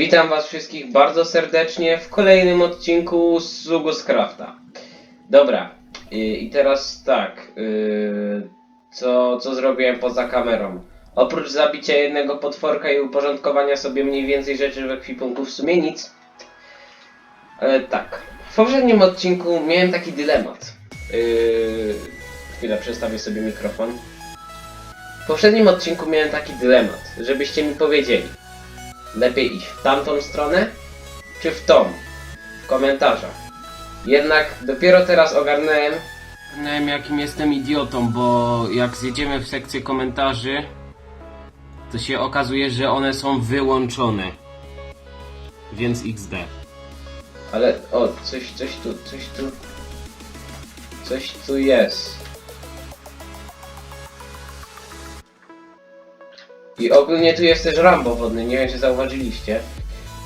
Witam was wszystkich bardzo serdecznie w kolejnym odcinku z Zugus Crafta. Dobra, i, i teraz tak, yy, co, co zrobiłem poza kamerą? Oprócz zabicia jednego potworka i uporządkowania sobie mniej więcej rzeczy w ekwipunku, w sumie nic. Ale tak, w poprzednim odcinku miałem taki dylemat. Yy, chwilę, przestawię sobie mikrofon. W poprzednim odcinku miałem taki dylemat, żebyście mi powiedzieli. Lepiej iść w tamtą stronę, czy w tą? W komentarzach. Jednak dopiero teraz ogarnąłem, ogarnąłem jakim jestem idiotą, bo jak zjedziemy w sekcję komentarzy, to się okazuje, że one są wyłączone. Więc XD. Ale, o, coś, coś tu, coś tu... Coś tu jest. I ogólnie tu jest też Rambo wodny, nie wiem czy zauważyliście.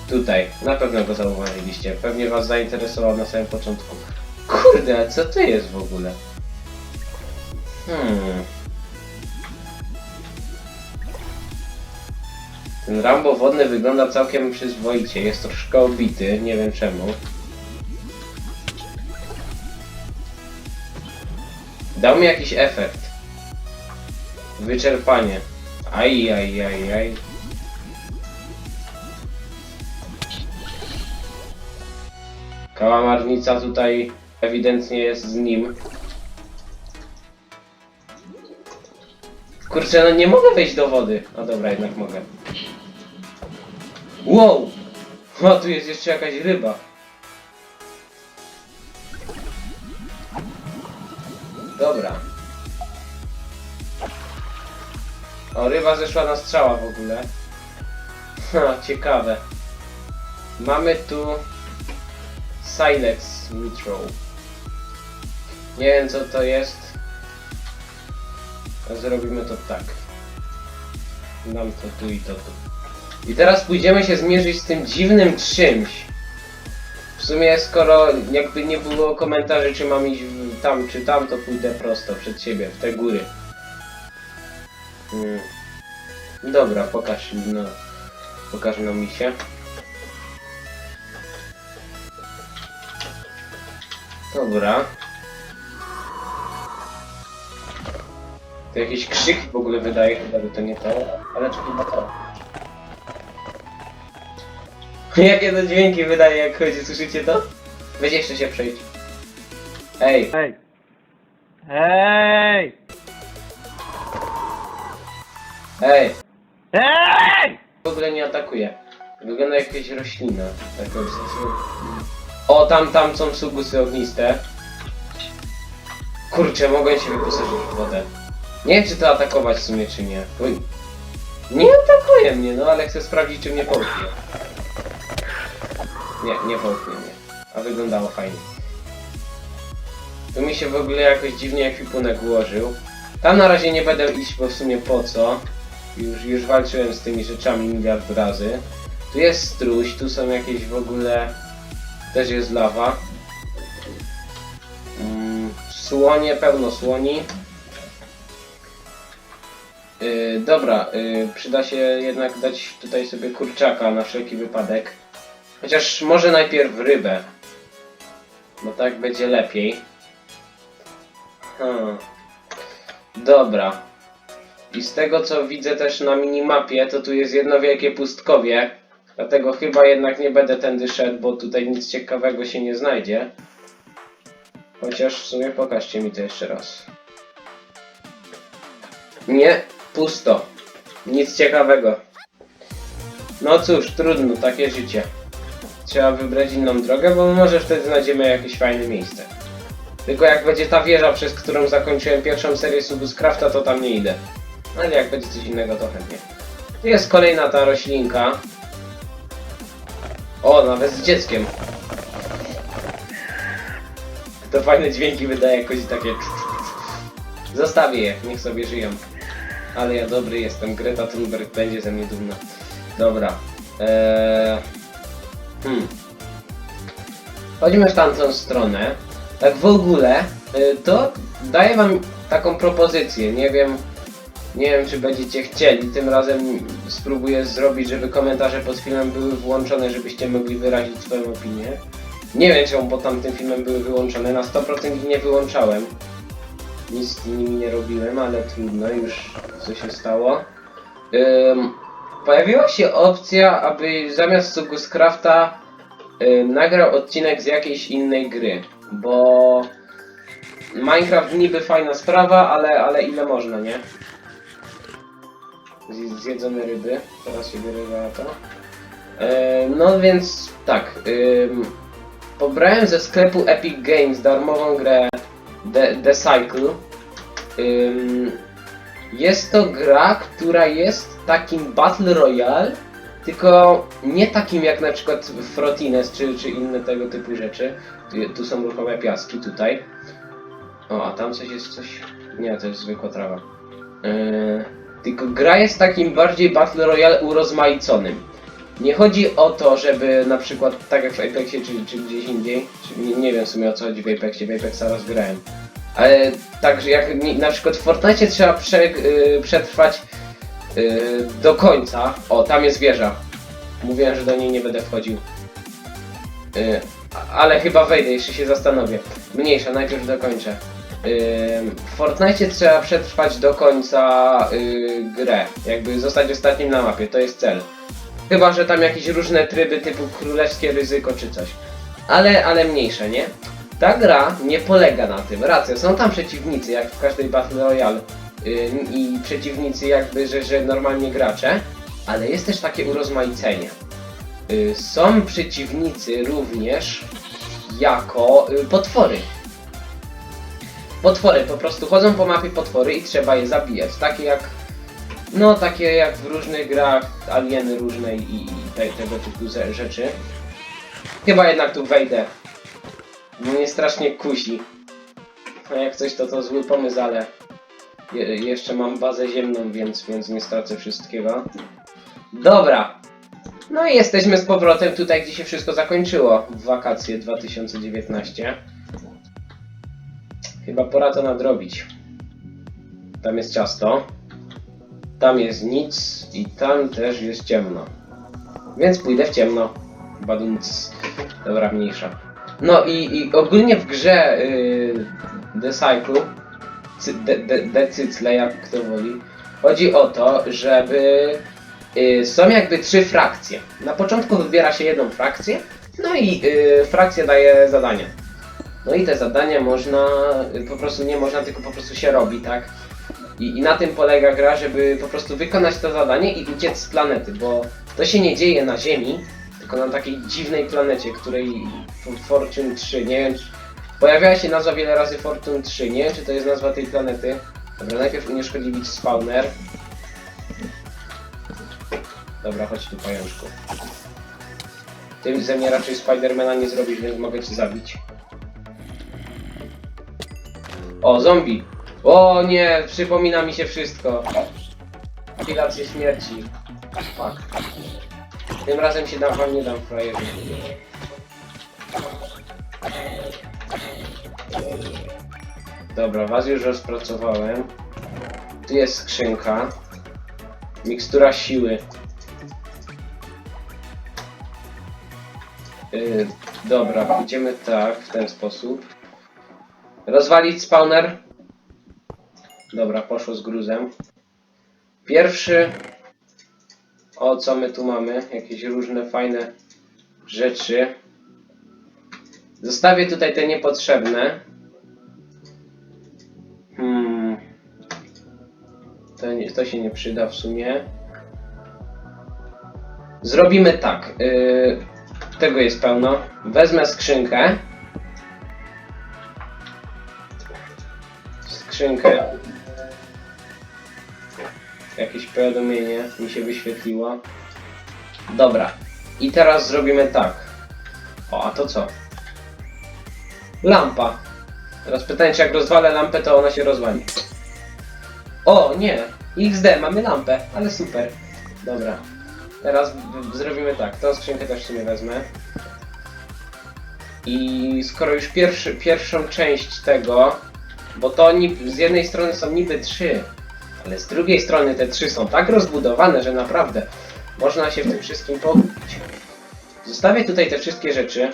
Tutaj, na pewno go zauważyliście. Pewnie was zainteresował na samym początku. Kurde, a co to jest w ogóle? Hmm. Ten Rambo wodny wygląda całkiem przyzwoicie. Jest troszkę obity, nie wiem czemu. Dał mi jakiś efekt. Wyczerpanie. Aj, aj, aj, aj. Kałamarnica tutaj ewidentnie jest z nim. Kurczę, no nie mogę wejść do wody. A dobra, jednak mogę. Wow! O, tu jest jeszcze jakaś ryba. Dobra. O, ryba zeszła na strzała w ogóle. Ha, ciekawe. Mamy tu Silex Nitro. Nie wiem co to jest. A zrobimy to tak. Dam to tu i to tu. I teraz pójdziemy się zmierzyć z tym dziwnym czymś. W sumie skoro jakby nie było komentarzy czy mam iść tam czy tam, to pójdę prosto przed siebie, w te góry. Hmm. Dobra, pokaż no. Pokaż no mi się. Dobra. To jakiś krzyk w ogóle wydaje, chyba że to nie to, ale czy chyba to. Jakie to dźwięki wydaje jak chodzi, słyszycie to? Weź jeszcze się przejdź. Ej, Hej! Hej! ej! Hej! W ogóle nie atakuje. Wygląda jak jakaś roślina. Tak w sensie... O, tam, tam są sugusy ogniste. Kurczę, mogę się wyposażyć w wodę. Nie wiem, czy to atakować w sumie, czy nie. Oj. Nie atakuje mnie, no ale chcę sprawdzić, czy mnie połknie. Nie, nie połknie mnie. A wyglądało fajnie. Tu mi się w ogóle jakoś dziwnie ekwipunek ułożył. Tam na razie nie będę iść, bo w sumie po co. Już, już walczyłem z tymi rzeczami miliard razy. Tu jest struś, tu są jakieś w ogóle... Też jest lawa. Mm, słonie, pełno słoni. Yy, dobra, yy, przyda się jednak dać tutaj sobie kurczaka na wszelki wypadek. Chociaż może najpierw rybę. Bo tak będzie lepiej. Hmm. Dobra. I z tego co widzę też na minimapie, to tu jest jedno wielkie pustkowie. Dlatego chyba jednak nie będę tędy szedł, bo tutaj nic ciekawego się nie znajdzie. Chociaż w sumie pokażcie mi to jeszcze raz. Nie, pusto. Nic ciekawego. No cóż, trudno, takie życie. Trzeba wybrać inną drogę, bo może wtedy znajdziemy jakieś fajne miejsce. Tylko jak będzie ta wieża, przez którą zakończyłem pierwszą serię Subuscrafta, to tam nie idę. Ale jak będzie coś innego, to chętnie. Tu jest kolejna ta roślinka. O, nawet z dzieckiem. To fajne dźwięki wydaje jakoś takie... Zostawię je, niech sobie żyją. Ale ja dobry jestem, Greta Thunberg będzie ze mnie dumna. Dobra. Eee, hmm. Chodźmy w tamtą stronę. Tak w ogóle, y, to daję wam taką propozycję. Nie wiem, nie wiem czy będziecie chcieli. Tym razem spróbuję zrobić, żeby komentarze pod filmem były włączone, żebyście mogli wyrazić swoją opinię. Nie wiem czemu pod tamtym filmem były wyłączone. Na 100% ich nie wyłączałem. Nic z nimi nie robiłem, ale trudno, już co się stało. Ym, pojawiła się opcja, aby zamiast Suguscrafta ym, nagrał odcinek z jakiejś innej gry, bo Minecraft niby fajna sprawa, ale, ale ile można, nie? Z- Zjedzone ryby, teraz się wyrywa to. Ym, no więc tak, ym, pobrałem ze sklepu Epic Games darmową grę The, The Cycle. Ym, jest to gra, która jest takim Battle Royale, tylko nie takim jak na przykład Frotines czy, czy inne tego typu rzeczy. Tu, tu są ruchome piaski, tutaj. O, a tam coś jest coś... Nie, to jest zwykła trawa. Yy, tylko gra jest takim bardziej Battle Royale urozmaiconym. Nie chodzi o to, żeby na przykład tak jak w Apexie czy, czy gdzieś indziej, czy nie, nie wiem w sumie o co chodzi w Apexie, w Apexa raz grałem. Ale także jak na przykład w Fortnite trzeba prze, y, przetrwać y, do końca. O, tam jest wieża. Mówiłem, że do niej nie będę wchodził. Y, ale chyba wejdę, jeszcze się zastanowię. Mniejsza, najpierw dokończę. Y, w Fortnite trzeba przetrwać do końca grę. Jakby zostać ostatnim na mapie, to jest cel. Chyba, że tam jakieś różne tryby typu królewskie ryzyko czy coś. Ale, ale mniejsze, nie? Ta gra nie polega na tym. Racja, są tam przeciwnicy, jak w każdej Battle Royale. I przeciwnicy jakby, że, że normalnie gracze. Ale jest też takie urozmaicenie. Y, są przeciwnicy również jako y, potwory. Potwory, po prostu chodzą po mapie potwory i trzeba je zabijać. Takie jak no, takie jak w różnych grach, alieny różne i, i te, tego typu ze- rzeczy. Chyba jednak tu wejdę. Mnie strasznie kusi. A jak coś to to zły pomysł, ale je, jeszcze mam bazę ziemną, więc, więc nie stracę wszystkiego. Dobra. No i jesteśmy z powrotem tutaj, gdzie się wszystko zakończyło w wakacje 2019. Chyba pora to nadrobić. Tam jest ciasto. Tam jest nic i tam też jest ciemno. Więc pójdę w ciemno. Badunc. Dobra, mniejsza. No i, i ogólnie w grze yy, The Cycle, cy, de, jak kto woli, chodzi o to, żeby yy, są jakby trzy frakcje. Na początku wybiera się jedną frakcję, no i yy, frakcja daje zadania. No i te zadania można, y, po prostu nie można, tylko po prostu się robi, tak? I, I na tym polega gra, żeby po prostu wykonać to zadanie i uciec z planety, bo to się nie dzieje na Ziemi, tylko na takiej dziwnej planecie, której Fortune 3, nie wiem, pojawiała się nazwa wiele razy Fortune 3, nie wiem czy to jest nazwa tej planety. Dobra, najpierw unieszkodliwić spawner. Dobra, chodź tu pajączku. Ty ze mnie raczej Spidermana nie zrobisz, więc mogę cię zabić. O, zombie! O nie, przypomina mi się wszystko. Apilacje śmierci. Fuck. Tym razem się dam, wam nie dam frajerzy. Dobra, was już rozpracowałem. Tu jest skrzynka. Mikstura siły. Yy, dobra, idziemy tak, w ten sposób. Rozwalić spawner. Dobra, poszło z gruzem. Pierwszy. O, co my tu mamy? Jakieś różne fajne rzeczy. Zostawię tutaj te niepotrzebne. Nie, to się nie przyda w sumie. Zrobimy tak. Yy, tego jest pełno. Wezmę skrzynkę. Skrzynkę. Jakieś powiadomienie mi się wyświetliło. Dobra. I teraz zrobimy tak. O, a to co? Lampa. Teraz pytanie, czy jak rozwalę lampę, to ona się rozwali. O, nie. XD, mamy lampę, ale super. Dobra. Teraz zrobimy tak, tą skrzynkę też sobie wezmę. I skoro już pierwszy, pierwszą część tego, bo to z jednej strony są niby trzy, ale z drugiej strony te trzy są tak rozbudowane, że naprawdę można się w tym wszystkim pogubić. Zostawię tutaj te wszystkie rzeczy,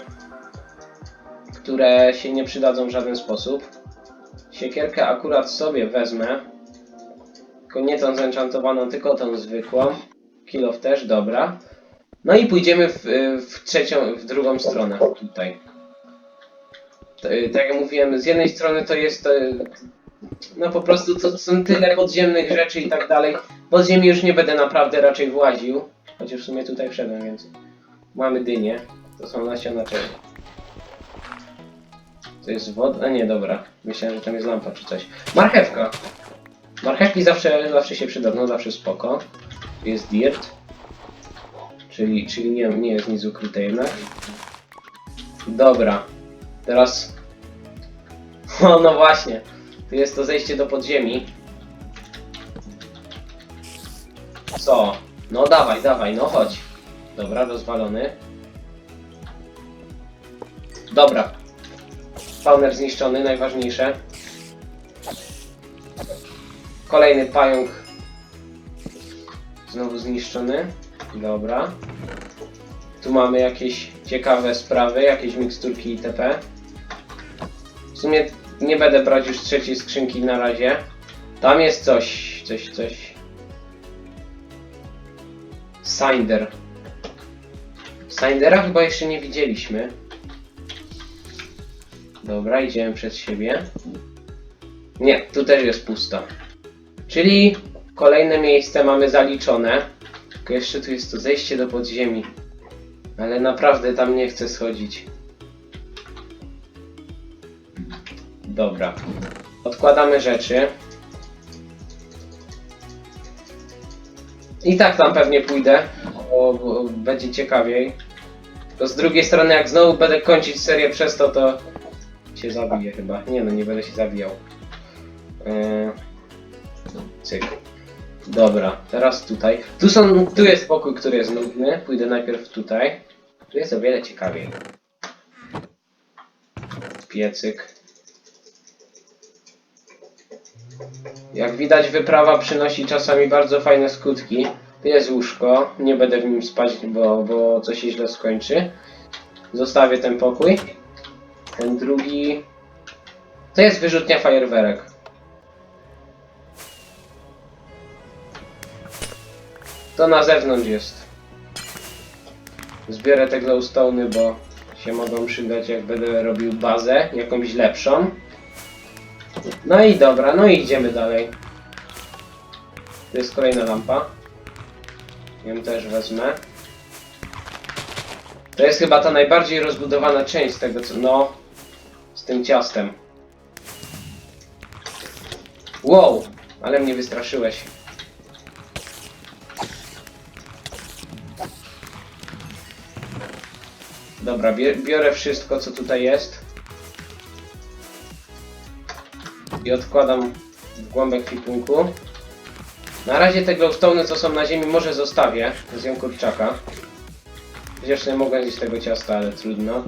które się nie przydadzą w żaden sposób. Siekierkę akurat sobie wezmę. Tylko nie tą zenchantowaną, tylko tą zwykłą. Kilof też, dobra. No i pójdziemy w, w trzecią, w drugą stronę, tutaj. T- Tak jak mówiłem, z jednej strony to jest e, no po prostu to są tyle podziemnych rzeczy i tak dalej. Pod ziemi już nie będę naprawdę raczej właził. Chociaż w sumie tutaj wszedłem, więc mamy dynie. To są nasiona czego. To jest woda? A nie, dobra. Myślałem, że tam jest lampa czy coś. Marchewka. Marchewki zawsze, zawsze się przydadzą, zawsze spoko. Jest dirt. Czyli, czyli nie, nie jest nic ukryte jednak. Dobra. Teraz... O, no właśnie. Tu jest to zejście do podziemi. Co? No dawaj, dawaj, no chodź. Dobra, rozwalony. Dobra. Spawner zniszczony, najważniejsze. Kolejny pająk. Znowu zniszczony. Dobra. Tu mamy jakieś ciekawe sprawy, jakieś miksturki itp. W sumie nie będę brać już trzeciej skrzynki na razie. Tam jest coś, coś, coś. Sinder. Sindera chyba jeszcze nie widzieliśmy. Dobra, idziemy przed siebie. Nie, tu też jest pusto. Czyli kolejne miejsce mamy zaliczone. Tylko jeszcze tu jest to zejście do podziemi. Ale naprawdę tam nie chcę schodzić. Dobra. Odkładamy rzeczy. I tak tam pewnie pójdę, bo, będzie ciekawiej. To z drugiej strony, jak znowu będę kończyć serię przez to, to się zabiję chyba. Nie no, nie będę się zabijał. Yy... Dobra, teraz tutaj. Tu są, tu jest pokój, który jest nudny. Pójdę najpierw tutaj. Tu jest o wiele ciekawiej. Piecyk. Jak widać, wyprawa przynosi czasami bardzo fajne skutki. Tu jest łóżko. Nie będę w nim spać, bo, bo coś się źle skończy. Zostawię ten pokój. Ten drugi... To jest wyrzutnia fajerwerek. To na zewnątrz jest. Zbiorę te glowstony, bo się mogą przydać jak będę robił bazę, jakąś lepszą. No i dobra, no i idziemy dalej. Tu jest kolejna lampa. Ją też wezmę. To jest chyba ta najbardziej rozbudowana część tego co... No, z tym ciastem. Wow, ale mnie wystraszyłeś. Dobra, biorę wszystko co tutaj jest. I odkładam w głąbek kwipunku. Na razie te glowstone co są na ziemi może zostawię. Zjem kurczaka. Chociaż nie mogę zjeść tego ciasta, ale trudno.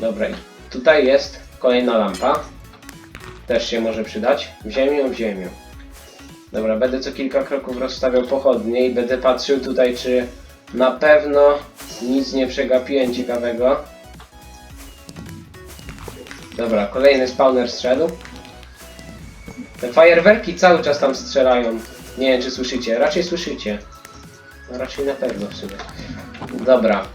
Dobra, i tutaj jest kolejna lampa. Też się może przydać. W ziemię, w ziemię. Dobra, będę co kilka kroków rozstawiał pochodnie i będę patrzył tutaj, czy na pewno nic nie przegapiłem ciekawego. Dobra, kolejny spawner strzelił. Te fajerwerki cały czas tam strzelają. Nie wiem, czy słyszycie. Raczej słyszycie. No, raczej na pewno w sumie. Dobra.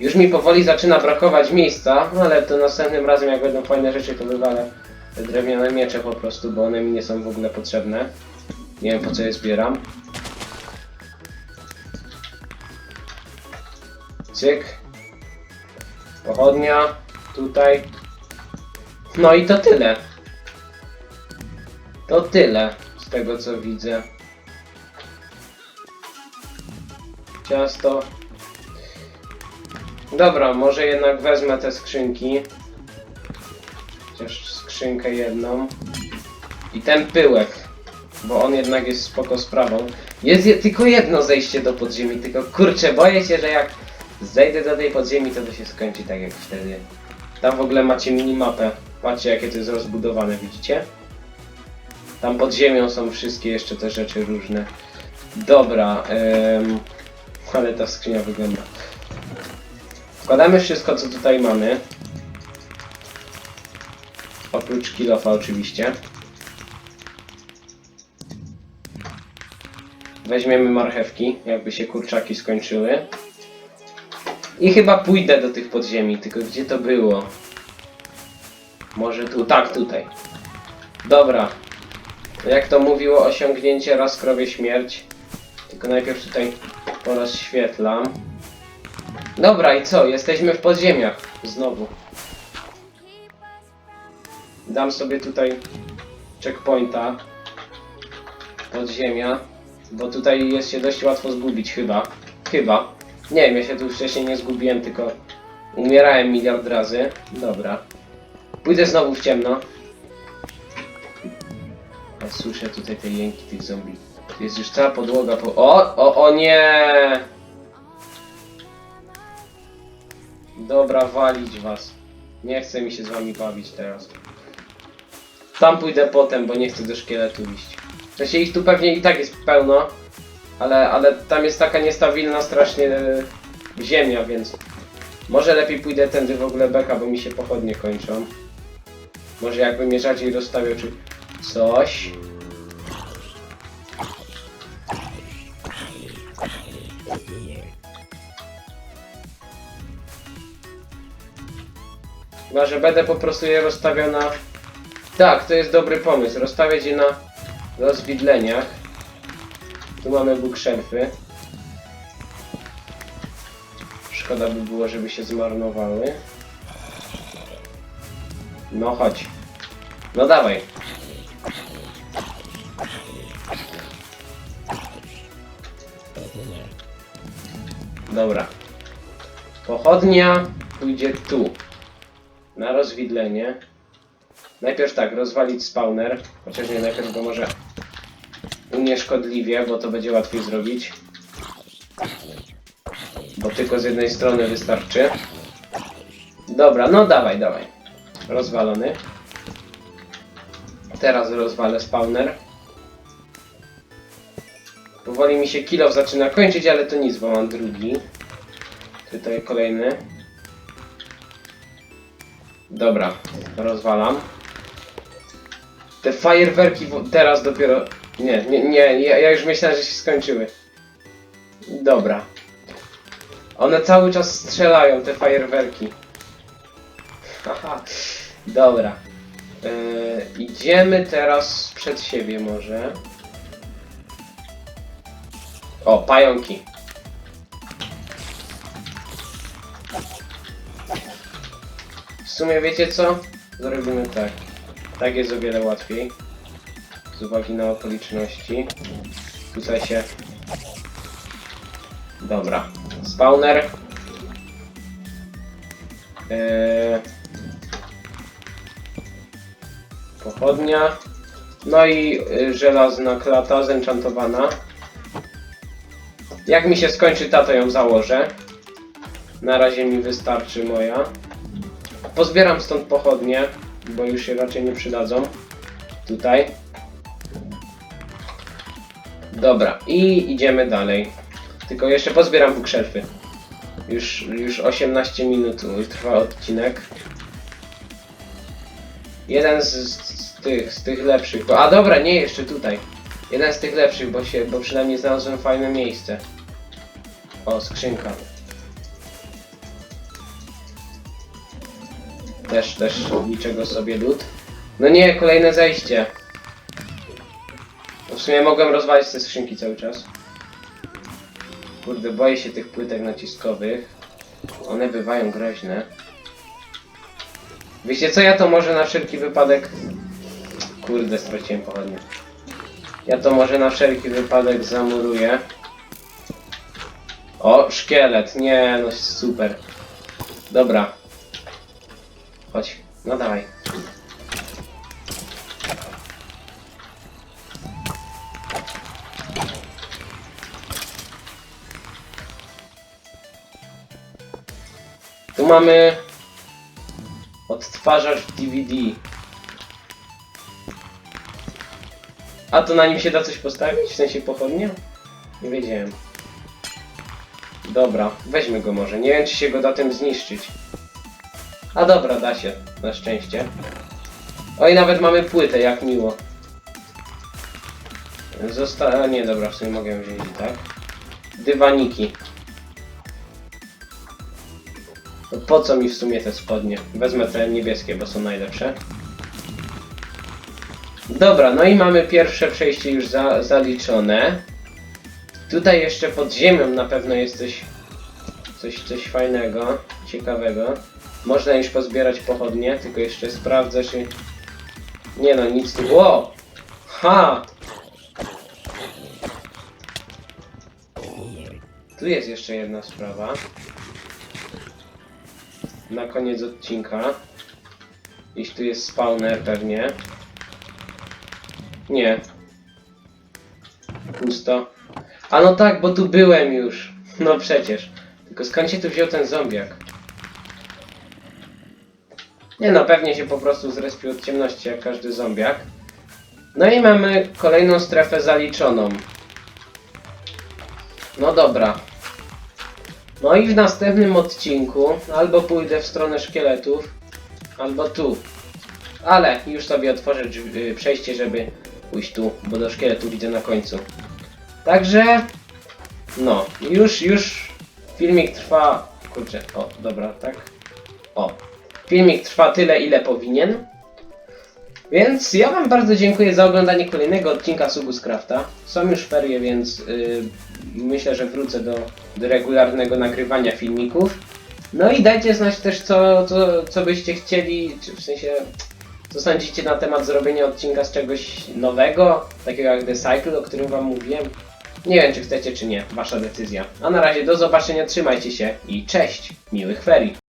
Już mi powoli zaczyna brakować miejsca, no ale to następnym razem jak będą fajne rzeczy, to wywalę te drewniane miecze po prostu, bo one mi nie są w ogóle potrzebne. Nie wiem po co je zbieram. Cyk. Pochodnia. Tutaj. No i to tyle. To tyle z tego co widzę. Ciasto. Dobra, może jednak wezmę te skrzynki. Chociaż skrzynkę jedną. I ten pyłek. Bo on jednak jest spoko sprawą. Jest je, tylko jedno zejście do podziemi, tylko kurczę, boję się, że jak zejdę do tej podziemi, to to się skończy tak jak wtedy. Tam w ogóle macie minimapę. Patrzcie jakie to jest rozbudowane, widzicie? Tam pod ziemią są wszystkie jeszcze te rzeczy różne. Dobra, em, ale ta skrzynia wygląda. Wkładamy wszystko co tutaj mamy. Oprócz kilofa oczywiście. Weźmiemy marchewki, jakby się kurczaki skończyły. I chyba pójdę do tych podziemi, tylko gdzie to było? Może tu, tak, tutaj. Dobra. Jak to mówiło, osiągnięcie raz krowie śmierć. Tylko najpierw tutaj porozświetlam. Dobra, i co? Jesteśmy w podziemiach. Znowu. Dam sobie tutaj checkpointa. Podziemia. Bo tutaj jest się dość łatwo zgubić chyba. Chyba. Nie wiem, ja się tu wcześniej nie zgubiłem, tylko umierałem miliard razy. Dobra. Pójdę znowu w ciemno. Ja słyszę tutaj te jęki tych zombie. Tu jest już cała podłoga po... O! O! O nie! Dobra, walić was. Nie chce mi się z wami bawić teraz. Tam pójdę potem, bo nie chcę do szkieletu iść. W sensie ich tu pewnie i tak jest pełno. Ale, ale tam jest taka niestabilna strasznie e, ziemia, więc... Może lepiej pójdę tędy w ogóle beka, bo mi się pochodnie kończą. Może jakbym je rzadziej rozstawiał, czy coś. Chyba, że będę po prostu je rozstawiał na... Tak, to jest dobry pomysł. Rozstawiać je na rozwidleniach. Tu mamy bookshelfy. Szkoda by było, żeby się zmarnowały. No chodź. No dawaj. Dobra. Pochodnia pójdzie tu. Na rozwidlenie. Najpierw tak, rozwalić spawner. Chociaż nie, najpierw go może unieszkodliwie, bo to będzie łatwiej zrobić. Bo tylko z jednej strony wystarczy. Dobra, no dawaj, dawaj. Rozwalony. Teraz rozwalę spawner. Powoli mi się kilof zaczyna kończyć, ale to nic, bo mam drugi. Tutaj kolejny. Dobra, rozwalam. Te fajerwerki teraz dopiero... Nie, nie, nie, ja, ja już myślałem, że się skończyły. Dobra. One cały czas strzelają, te fajerwerki. Haha, dobra. Yy, idziemy teraz przed siebie może. O, pająki. W sumie wiecie co? Zrobimy tak. Tak jest o wiele łatwiej. Z uwagi na okoliczności. Tutaj się... Dobra. Spawner. Eee... Pochodnia. No i y, żelazna klata zenchantowana. Jak mi się skończy ta, to ją założę. Na razie mi wystarczy moja. Pozbieram stąd pochodnie, bo już się raczej nie przydadzą. Tutaj. Dobra, i idziemy dalej. Tylko jeszcze pozbieram bookshelfy. Już, już 18 minut trwa odcinek. Jeden z, z tych, z tych lepszych. Bo, a dobra, nie, jeszcze tutaj. Jeden z tych lepszych, bo się, bo przynajmniej znalazłem fajne miejsce. O, skrzynka. Też, też niczego sobie lód. No nie, kolejne zejście. W sumie mogłem rozwalić te skrzynki cały czas. Kurde, boję się tych płytek naciskowych. One bywają groźne. Wiecie co, ja to może na wszelki wypadek... Kurde, straciłem pochodnie. Ja to może na wszelki wypadek zamuruję. O, szkielet, nie, no super. Dobra. Chodź, no dawaj. Mamy odtwarzacz DVD. A to na nim się da coś postawić? W sensie pochodnie? Nie wiedziałem. Dobra, weźmy go może. Nie wiem, czy się go da tym zniszczyć. A dobra, da się. Na szczęście. Oj, nawet mamy płytę, jak miło. Zosta... a nie, dobra, w sumie mogę wziąć tak. Dywaniki. Po co mi w sumie te spodnie? Wezmę te niebieskie, bo są najlepsze. Dobra, no i mamy pierwsze przejście już za, zaliczone. Tutaj jeszcze pod ziemią na pewno jest coś, coś, coś fajnego, ciekawego. Można już pozbierać pochodnie, tylko jeszcze sprawdzę, czy... Nie no, nic tu... Ło! Ha! Tu jest jeszcze jedna sprawa. Na koniec odcinka. Iż tu jest spawner pewnie. Nie. Pusto. A no tak, bo tu byłem już. No przecież. Tylko skąd się tu wziął ten zombiak? Nie no, pewnie się po prostu zrespił od ciemności jak każdy zombiak. No i mamy kolejną strefę zaliczoną. No dobra. No i w następnym odcinku albo pójdę w stronę szkieletów, albo tu. Ale już sobie otworzę drzwi, y, przejście, żeby pójść tu, bo do szkieletu widzę na końcu. Także, no, już, już filmik trwa, kurczę, o, dobra, tak, o, filmik trwa tyle, ile powinien. Więc ja wam bardzo dziękuję za oglądanie kolejnego odcinka Subus Crafta. Są już ferie, więc y, myślę, że wrócę do, do regularnego nagrywania filmików. No i dajcie znać też, co, co, co byście chcieli, czy w sensie, co sądzicie na temat zrobienia odcinka z czegoś nowego, takiego jak The Cycle, o którym wam mówiłem. Nie wiem, czy chcecie, czy nie. Wasza decyzja. A na razie do zobaczenia, trzymajcie się i cześć! Miłych ferii!